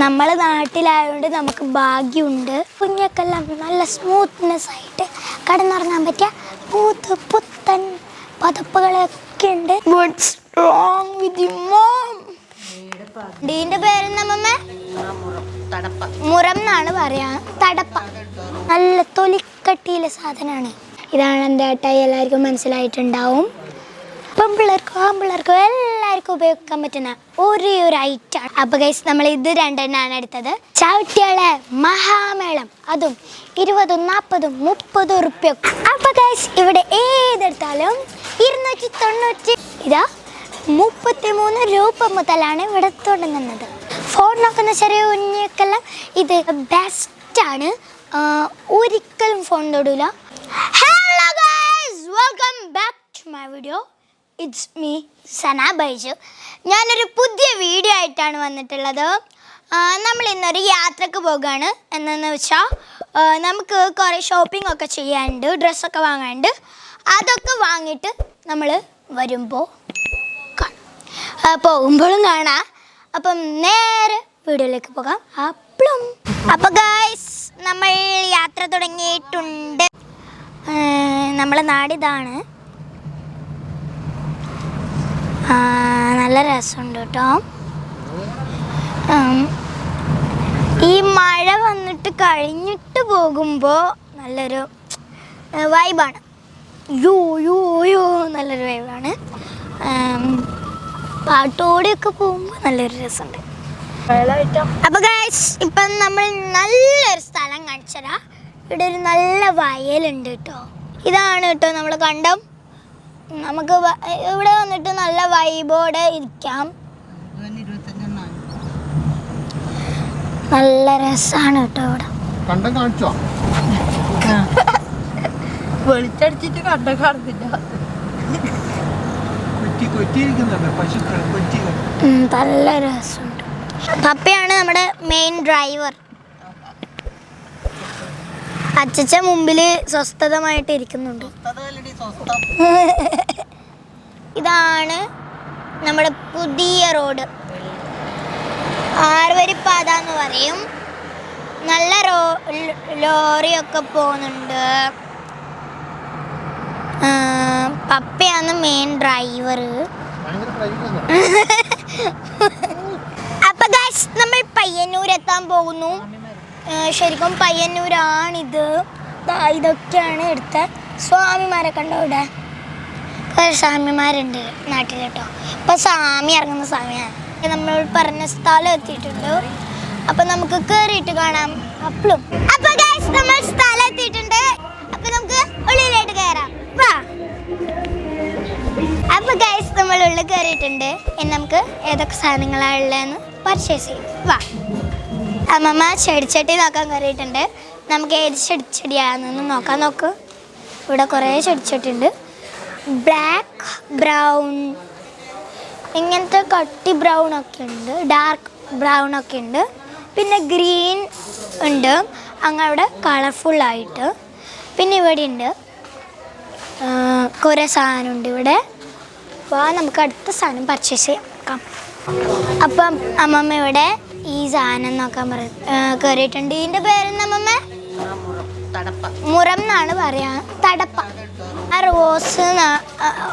നമ്മൾ നാട്ടിലായതുകൊണ്ട് നമുക്ക് ഭാഗ്യമുണ്ട്. കുഞ്ഞക്കെല്ലാം നല്ല സ്മൂത്ത്നെസ് ആയിട്ട് കടന്നുറങ്ങാൻ പറ്റിയ പൂത്ത് പുത്തൻ പതപ്പുകളൊക്കെ ഉണ്ട്. വാട്ട്സ് റോങ് മുറം എന്നാണ് പറയാ. തടപ്പ. നല്ല തൊലിക്കട്ടിയിലെ സാധനമാണ് ഇതാണ് എന്റെ ഏട്ടായി. എല്ലാവർക്കും മനസ്സിലായിട്ടുണ്ടാവും. പെൺപിള്ളേർക്കും ആൺപിള്ളേർക്കും എല്ലാവർക്കും ഉപയോഗിക്കാൻ പറ്റുന്ന ഒരേ ഒരു ഐറ്റാണ് അപ്പൊ ഗൈസ് നമ്മൾ ഇത് രണ്ടെണ്ണാണ് എടുത്തത്. ചവിട്ടിയാളെ മഹാമേളം. അതും ഇരുപതും നാൽപ്പതും മുപ്പതും ഉറുപ്പ്യ അപ്പൊ ഗൈസ് ഇവിടെ ഏതെടുത്താലും ഇരുന്നൂറ്റി തൊണ്ണൂറ്റി ഇതാ മുപ്പത്തി മൂന്ന് രൂപ മുതലാണ് ഇവിടെ തുടങ്ങുന്നത്. ഫോൺ നോക്കുന്ന ചെറിയ കുഞ്ഞിക്കെല്ലാം ഇത് ബെസ്റ്റാണ് ഒരിക്കലും phone തൊടൂല. Hello guys welcome back to my video it's me Sana Baiju ഞാനൊരു പുതിയ വീഡിയോ ആയിട്ടാണ് വന്നിട്ടുള്ളത്. നമ്മൾ ഇന്നൊരു യാത്രയ്ക്ക് പോകുകയാണ് എന്നു വെച്ചാൽ നമുക്ക് കുറേ ഷോപ്പിംഗ് ഒക്കെ ചെയ്യാനുണ്ട് ഡ്രസ്സൊക്കെ വാങ്ങാനുണ്ട്. അതൊക്കെ വാങ്ങിയിട്ട് നമ്മൾ വരുമ്പോൾ കാണാം. പോകുമ്പോഴും കാണാം. അപ്പം നേരെ വീഡിയോയിലേക്ക് പോകാം. അപ്പളും. അപ്പൊ ഗായ്സ് നമ്മൾ യാത്ര തുടങ്ങിയിട്ടുണ്ട്. നമ്മളെ നാടിതാണ് ആ, നല്ല രസമുണ്ട് കേട്ടോ. ഈ മഴ വന്നിട്ട് കഴിഞ്ഞിട്ട് പോകുമ്പോൾ നല്ലൊരു വൈബാണ് യോ യോ യോ നല്ലൊരു വൈബാണ് പാട്ടോടെയൊക്കെ പോകുമ്പോൾ നല്ലൊരു രസമുണ്ട്. അപ്പൊ ഗൈസ് ഇപ്പം നമ്മൾ നല്ലൊരു സ്ഥലം കാണിച്ചതാ ഇവിടെ ഒരു നല്ല വയലുണ്ട് കേട്ടോ. ഇതാണ് കേട്ടോ നമ്മൾ കണ്ടം. നമുക്ക് ഇവിടെ വന്നിട്ട് നല്ല വൈബോടെ ഇരിക്കാം. നല്ല രസാണ് കേട്ടോ ഇവിടെ കണ്ടം കാണിച്ചോ? വെളിച്ചടിച്ചിട്ട് കണ്ട കാണുന്നില്ല. നല്ല രസമുണ്ട്. പപ്പയാണ് നമ്മുടെ മെയിൻ ഡ്രൈവർ അച്ചച്ച മുമ്പിൽ സ്വസ്ഥതമായിട്ട് ഇരിക്കുന്നുണ്ട്. ഇതാണ് നമ്മുടെ പുതിയ റോഡ്. ആറുവരിപ്പാത എന്ന് പറയും. നല്ല റോ ലോറിയൊക്കെ പോകുന്നുണ്ട്. പപ്പയാണ് മെയിൻ ഡ്രൈവർ അപ്പൊ നമ്മൾ പയ്യന്നൂർ എത്താൻ പോകുന്നു ശരിക്കും പയ്യന്നൂരാണിത്. ഇതൊക്കെയാണ് എടുത്ത സ്വാമിമാരെ കണ്ടോ ഇവിടെ? സ്വാമിമാരുണ്ട് നാട്ടിൽ കേട്ടോ ഇപ്പം സ്വാമി ഇറങ്ങുന്ന സ്വാമിയാണ് നമ്മൾ പറഞ്ഞ സ്ഥലം എത്തിയിട്ടുണ്ട്. അപ്പം നമുക്ക് കയറിയിട്ട് കാണാം അപ്പളും. അപ്പോൾ നമ്മൾ സ്ഥലം എത്തിയിട്ടുണ്ട്. അപ്പം നമുക്ക് ഉള്ളിലായിട്ട് കയറാം വാ. അപ്പോൾ ഗൈസ് നമ്മൾ ഉള്ളിൽ കയറിയിട്ടുണ്ട് ഇനി നമുക്ക് ഏതൊക്കെ സാധനങ്ങളാണ് ഉള്ളതെന്ന് പർച്ചേസ് ചെയ്യും. വാ. അമ്മമ്മ ചെടിച്ചട്ടി നോക്കാൻ കയറിയിട്ടുണ്ട്. നമുക്ക് ഏത് ചെടിച്ചെടിയാണെന്ന് നോക്കാൻ നോക്ക്. ഇവിടെ കുറേ ചെടിച്ചട്ടി ഉണ്ട് ബ്ലാക്ക് ബ്രൗൺ ഇങ്ങനത്തെ കട്ടി ബ്രൗൺ ഒക്കെ ഉണ്ട്. ഡാർക്ക് ബ്രൗൺ ഒക്കെ ഉണ്ട്. പിന്നെ ഗ്രീൻ ഉണ്ട്. അങ്ങവിടെ കളർഫുള്ളായിട്ട് പിന്നെ ഇവിടെ ഉണ്ട്. കുറേ സാധനമുണ്ട് ഇവിടെ. അപ്പോൾ നമുക്ക് അടുത്ത സാധനം പർച്ചേസ് ചെയ്യാം. അപ്പം അമ്മമ്മ ഇവിടെ ഈ സാധനം നോക്കാൻ പറ കേറിയിട്ടുണ്ട്. കയറിയിട്ടുണ്ട് ഇതിന്റെ പേരെന്താ മുറം എന്നാണ് പറയാ. തടപ്പ. ആ റോസ്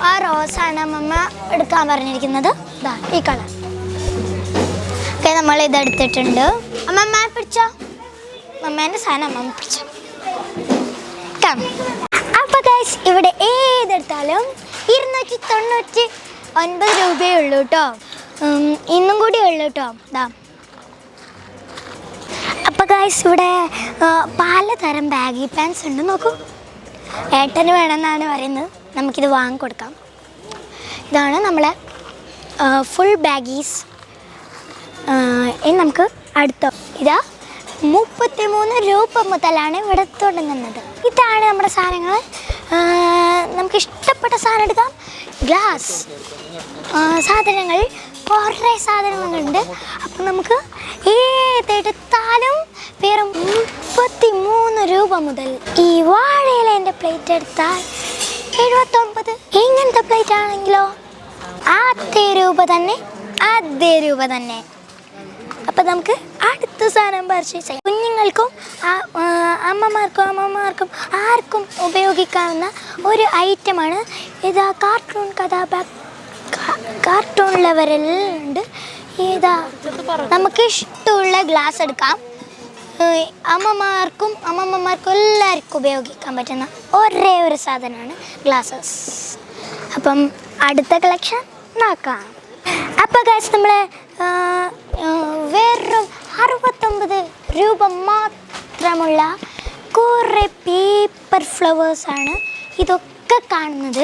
ആ- റോസാണ് അമ്മമ്മ എടുക്കാൻ പറഞ്ഞിരിക്കുന്നത്. ഈ കളർ. ഓക്കെ നമ്മൾ ഇത് എടുത്തിട്ടുണ്ട്. അമ്മമ്മ പിടിച്ചോ. അമ്മേന്റെ സാധനം അമ്മമ്മ പിടിച്ചോ. അപ്പോൾ ഗൈസ് ഇവിടെ ഏതെടുത്താലും ഇരുന്നൂറ്റി തൊണ്ണൂറ്റി ഒൻപത് രൂപയേ ഉള്ളൂ കേട്ടോ ഇന്നും കൂടി ഉള്ളൂ കേട്ടോ അപ്പോൾ ഗൈസ് ഇവിടെ പലതരം ബാഗി പാൻസ് ഉണ്ട്. നോക്കൂ. ഏട്ടന് വേണമെന്നാണ് പറയുന്നത്. നമുക്കിത് വാങ്ങിക്കൊടുക്കാം ഇതാണ് നമ്മളെ ഫുൾ ബാഗീസ് ഇനി നമുക്ക് അടുത്ത ഇതാ മുപ്പത്തി മൂന്ന് രൂപ മുതലാണ് ഇവിടെ തുടങ്ങുന്നത്. ഇതാണ് നമ്മുടെ സാധനങ്ങൾ. നമുക്ക് ഇഷ്ടപ്പെട്ട സാധനം എടുക്കാം. ഗ്ലാസ്. സാധനങ്ങൾ കുറേ സാധനങ്ങളുണ്ട് അപ്പം നമുക്ക് ഏതെടുത്താലും വെറും മുപ്പത്തി മൂന്ന് രൂപ മുതൽ ഈ വാഴയിലേന്റെ പ്ലേറ്റ് എടുത്താൽ എഴുപത്തൊമ്പത്. ഇങ്ങനത്തെ പ്ലേറ്റ് ആണെങ്കിലോ അതേ രൂപ തന്നെ അതേ രൂപ തന്നെ. അപ്പം നമുക്ക് അടുത്ത സാധനം ചെയ്യാം. കുഞ്ഞുങ്ങൾക്കും അമ്മമാർക്കും അമ്മമാർക്കും ആർക്കും ഉപയോഗിക്കാവുന്ന ഒരു ഐറ്റമാണ് ഇത് കാർട്ടൂൺ കഥാപാ കാർട്ടൂൺ ലെവലെല്ലാം ഉണ്ട് ഇതാ നമുക്ക് ഇഷ്ടമുള്ള ഗ്ലാസ് എടുക്കാം. അമ്മമാർക്കും അമ്മമ്മമാർക്കും എല്ലാവർക്കും ഉപയോഗിക്കാൻ പറ്റുന്ന ഒരേ ഒരു സാധനമാണ് ഗ്ലാസസ്. അപ്പം അടുത്ത കളക്ഷൻ നോക്കാം. അപ്പോൾ കാശ് നമ്മൾ വെറും അറുപത്തൊമ്പത് രൂപ മാത്രമുള്ള കുറേ പേപ്പർ ഫ്ലവേഴ്സാണ് ഇതൊക്കെ കാണുന്നത്.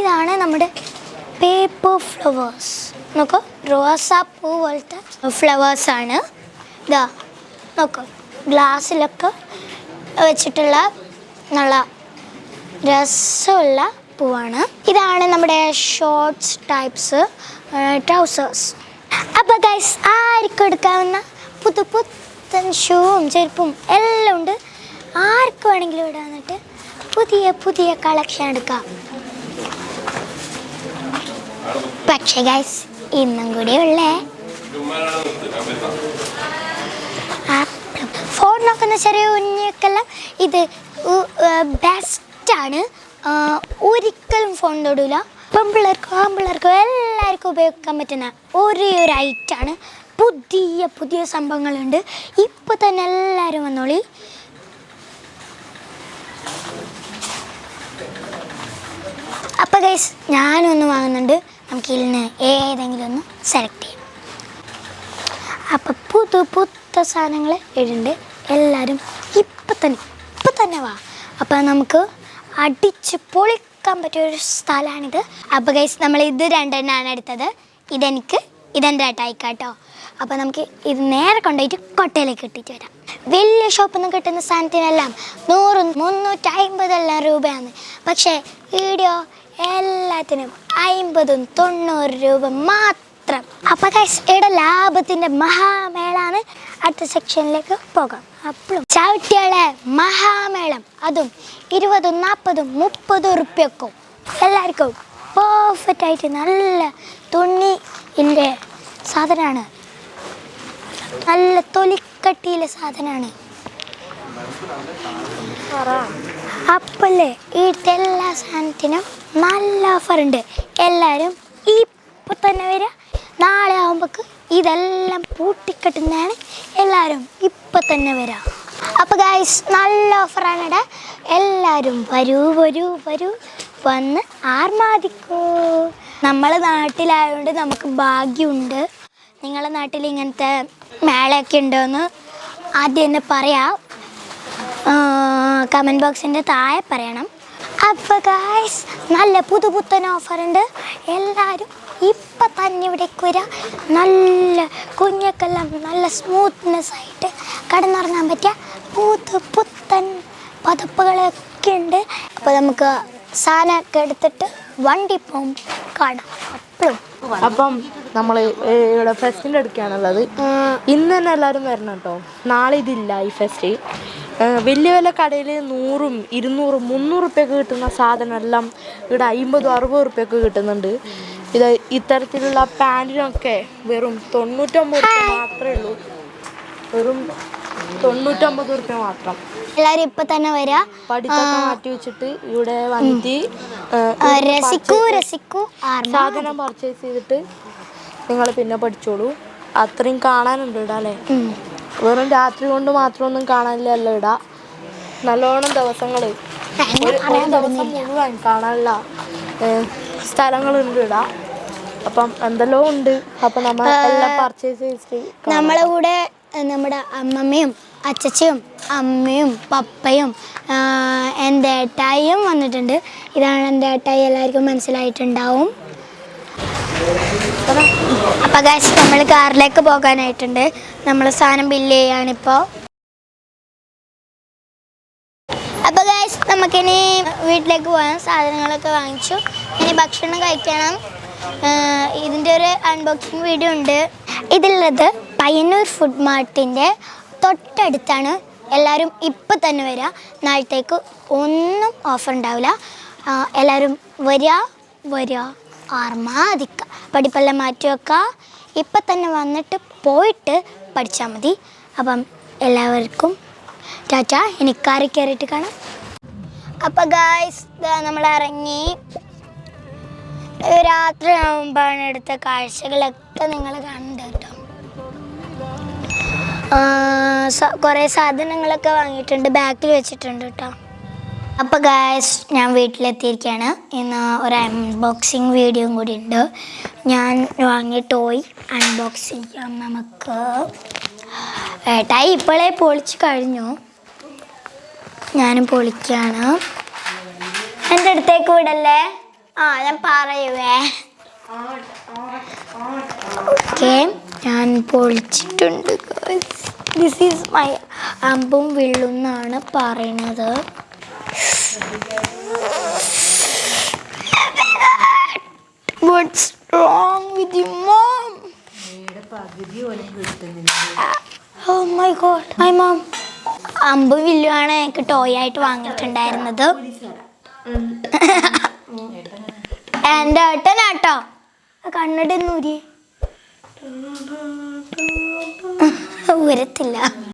ഇതാണ് നമ്മുടെ പേപ്പർ ഫ്ലവേഴ്സ്. നോക്കൂ റോസാപ്പൂ പോലത്തെ ഫ്ലവേഴ്സാണ് ഇതാ നോക്കൂ ഗ്ലാസ്സിലൊക്കെ വെച്ചിട്ടുള്ള നല്ല രസമുള്ള പൂവാണ്. ഇതാണ് നമ്മുടെ ഷോർട്സ് ടൈപ്സ് ട്രൗസേഴ്സ് അപ്പോൾ ഗൈസ് ആർക്കും എടുക്കാവുന്ന പുതു പുത്തൻ ഷൂവും ചെരുപ്പും എല്ലാം ഉണ്ട്. ആർക്ക് വേണമെങ്കിലും ഇവിടെ വന്നിട്ട് പുതിയ പുതിയ കളക്ഷൻ എടുക്കാം. പക്ഷേ ഗൈസ് ഇന്നും കൂടി ഉള്ളേ. ഫോൺ നോക്കുന്ന ചെറിയ കുഞ്ഞിക്കെല്ലാം ഇത് ബെസ്റ്റാണ് ഒരിക്കലും ഫോൺ തൊടൂല. പെൺപിള്ളേർക്കും ആൺപിള്ളേർക്കും എല്ലാവർക്കും ഉപയോഗിക്കാൻ പറ്റുന്ന ഒരേ ഒരു ഐറ്റാണ് പുതിയ പുതിയ സംഭവങ്ങളുണ്ട്. ഇപ്പോൾ തന്നെ എല്ലാവരും വന്നോളി. അപ്പം ഗൈസ് ഞാനൊന്ന് വാങ്ങുന്നുണ്ട്. നമുക്ക് നിന്ന് ഏതെങ്കിലും ഒന്ന് സെലക്ട് ചെയ്യാം. അപ്പം പുതു പുത്ത സാധനങ്ങൾ ഇടുന്നുണ്ട് എല്ലാവരും ഇപ്പം തന്നെ ഇപ്പം തന്നെ വാ. അപ്പം നമുക്ക് അടിച്ച് പൊളിക്കാൻ പറ്റിയ ഒരു സ്ഥലമാണിത്. അപ്പോൾ ഗൈസ് നമ്മൾ ഇത് രണ്ടെണ്ണമാണ് എടുത്തത്. ഇതെനിക്ക് ഇതെന്റെ ഏട്ടായിക്കാട്ടോ അപ്പോൾ നമുക്ക് ഇത് നേരെ കൊണ്ടുപോയിട്ട് കൊട്ടയിലേക്ക് ഇട്ടിട്ട് വരാം. വലിയ ഷോപ്പിൽ നിന്ന് കിട്ടുന്ന സാധനത്തിനെല്ലാം നൂറും മുന്നൂറ്റി അമ്പതെല്ലാം രൂപയാണ്. പക്ഷേ വീഡിയോ എല്ലാത്തിനും അമ്പതും തൊണ്ണൂറ് രൂപ മാത്രം. അപ്പൊ ഇവിടെ ലാഭത്തിന്റെ മഹാമേളാണ്. അടുത്ത സെക്ഷനിലേക്ക് പോകാം. അപ്പോഴും ചവിട്ടികളെ മഹാമേളം. അതും ഇരുപതും നാൽപ്പതും മുപ്പതും ഉറുപ്പ്യക്കും എല്ലാവർക്കും പെർഫെക്റ്റ് ആയിട്ട് നല്ല തുണി ഇല്ലേ സാധനമാണ്. നല്ല തൊലിക്കട്ടിയിലെ സാധനമാണ്. അപ്പല്ലേ? വീട്ടിലെ എല്ലാ സാധനത്തിനും നല്ല ഓഫർ ഉണ്ട്. എല്ലാവരും ഇപ്പം തന്നെ വരിക നാളെ ആകുമ്പോൾക്ക് ഇതെല്ലാം പൂട്ടിക്കെട്ടുന്നതാണ് എല്ലാവരും ഇപ്പം തന്നെ വരിക അപ്പോൾ ഗായ്സ് നല്ല ഓഫറാണ് ഇവിടെ എല്ലാവരും വരൂ വരൂ വരൂ. വന്ന് ആർമാദിക്കൂ. നമ്മൾ നാട്ടിലായതുകൊണ്ട് നമുക്ക് ഭാഗ്യമുണ്ട് നിങ്ങളുടെ നാട്ടിൽ ഇങ്ങനത്തെ മേളയൊക്കെ ഉണ്ടോയെന്ന് ആദ്യം തന്നെ പറയാം. കമന്റ് ബോക്സിന്റെ താഴെ പറയണം. അപ്പോൾ ഗായ്സ് നല്ല പുതു പുത്തൻ ഓഫറുണ്ട് എല്ലാവരും ഇപ്പം തന്നെ ഇവിടേക്ക് വരിക നല്ല കുഞ്ഞക്കെല്ലാം നല്ല സ്മൂത്ത്നെസ് ആയിട്ട് കടന്നുറങ്ങാൻ പറ്റിയ പുതു പുത്തൻ പതപ്പുകളൊക്കെ ഉണ്ട്. അപ്പോൾ നമുക്ക് സാധനമൊക്കെ എടുത്തിട്ട് വണ്ടി പോകും കാണാം. അപ്പോഴും അപ്പം നമ്മൾ ഇവിടെ ഫെസ്റ്റിന്റെ അടുക്കാണുള്ളത് ഇന്ന് തന്നെ എല്ലാവരും വരണം കേട്ടോ. നാളെ ഇതില്ല ഈ ഫെസ്റ്റ് വലിയ വലിയ കടയിൽ നൂറും ഇരുന്നൂറും മുന്നൂറ് റുപ്യൊക്കെ കിട്ടുന്ന സാധനമെല്ലാം ഇവിടെ അമ്പതും അറുപത് ഉറുപ്പ്യൊക്കെ കിട്ടുന്നുണ്ട്. ഇത് ഇത്തരത്തിലുള്ള പാന്റിനൊക്കെ വെറും തൊണ്ണൂറ്റൊമ്പത് ഉറുപ്പ്യ മാത്രമേ ഉള്ളൂ. വെറും തൊണ്ണൂറ്റൊമ്പത് ഉറുപ്പ്യ മാത്രം. എല്ലാവരും ഇപ്പം തന്നെ വരാ. പഠിത്തമൊക്കെ മാറ്റി വെച്ചിട്ട് ഇവിടെ വന്നിട്ട് രസിക്കൂ രസിക്കൂ. സാധനം പർച്ചേസ് ചെയ്തിട്ട് നിങ്ങൾ പിന്നെ പഠിച്ചോളൂ. അത്രയും കാണാനുണ്ട് ഇവിടെ അല്ലേ. വെറും രാത്രി കൊണ്ട് മാത്രമൊന്നും കാണാനില്ലല്ലോ ഇടാ. നല്ലോണം ദിവസങ്ങൾ ഞാൻ ഒരു ഒരു ദിവസം മുഴുവൻ കാണാനുള്ള സ്ഥലങ്ങളുണ്ട് ഇടാ. അപ്പം എന്തെല്ലോ ഉണ്ട്. അപ്പം നമ്മൾ എല്ലാം പർച്ചേസ്. നമ്മളെ കൂടെ നമ്മുടെ അമ്മമ്മയും അച്ചച്ചയും അമ്മയും പപ്പയും എന്റെ ഏട്ടായിയും വന്നിട്ടുണ്ട്. ഇതാണ് എന്റെ ഏട്ടായി. എല്ലാവർക്കും മനസ്സിലായിട്ടുണ്ടാവും. അപ്പം ഗാസ് നമ്മൾ കാറിലേക്ക് പോകാനായിട്ടുണ്ട്. നമ്മൾ സാധനം ബില്ല് ചെയ്യാണിപ്പോൾ അപ്പോൾ ഗൈസ് നമുക്കിനി വീട്ടിലേക്ക് പോകാം. സാധനങ്ങളൊക്കെ വാങ്ങിച്ചു. ഇനി ഭക്ഷണം കഴിക്കണം. ഇതിന്റെ ഒരു അൺബോക്സിങ് വീഡിയോ ഉണ്ട്. ഇതിലുള്ളത് പയ്യന്നൂർ ഫുഡ് മാർട്ടിന്റെ തൊട്ടടുത്താണ്. എല്ലാവരും ഇപ്പം തന്നെ വരിക നാളത്തേക്ക് ഒന്നും ഓഫർ ഉണ്ടാവില്ല എല്ലാവരും വരിക വരിക ആർമാദിക്കുക പഠിപ്പെല്ലാം മാറ്റി വെക്കുക ഇപ്പം തന്നെ വന്നിട്ട് പോയിട്ട് പഠിച്ചാൽ മതി. അപ്പം എല്ലാവർക്കും ചാച്ച ഇനി കാറി കയറിയിട്ട് കാണാം. അപ്പം ഗായ്സ് നമ്മൾ ഇറങ്ങി. രാത്രി ആകുമ്പോഴാണ് എടുത്ത കാഴ്ചകളൊക്കെ നിങ്ങൾ കണ്ടു കേട്ടോ. കുറേ സാധനങ്ങളൊക്കെ വാങ്ങിയിട്ടുണ്ട് ബാക്കിൽ വെച്ചിട്ടുണ്ട് കേട്ടോ. അപ്പോൾ ഗായസ് ഞാൻ വീട്ടിലെത്തിയിരിക്കുകയാണ് ഇന്ന് ഒരു അൺബോക്സിങ് വീഡിയോയും കൂടി ഉണ്ട്. ഞാൻ വാങ്ങിയ ടോയ് അൺബോക്സിങ് ചെയ്യാം നമുക്ക്. ഏട്ടായി ഇപ്പോഴേ പൊളിച്ച് കഴിഞ്ഞു. ഞാനും പൊളിക്കുകയാണ് എന്റെ അടുത്തേക്ക് വിടല്ലേ? ആ ഞാൻ പറയുവേ. ഓക്കെ ഞാൻ പൊളിച്ചിട്ടുണ്ട് ദിസ് ഈസ് മൈ അമ്പും വിള്ളും എന്നാണ് പറയണത്. What's wrong with you, mom? Oh my god my mom. അമ്പ് വില്ലുവാണ് എനിക്ക് ടോയ് ആയിട്ട് വാങ്ങിയിട്ടുണ്ടായിരുന്നത്. എന്റെ ഏട്ടനാട്ടോ. കണ്ണട നൂരി ഉരത്തില്ല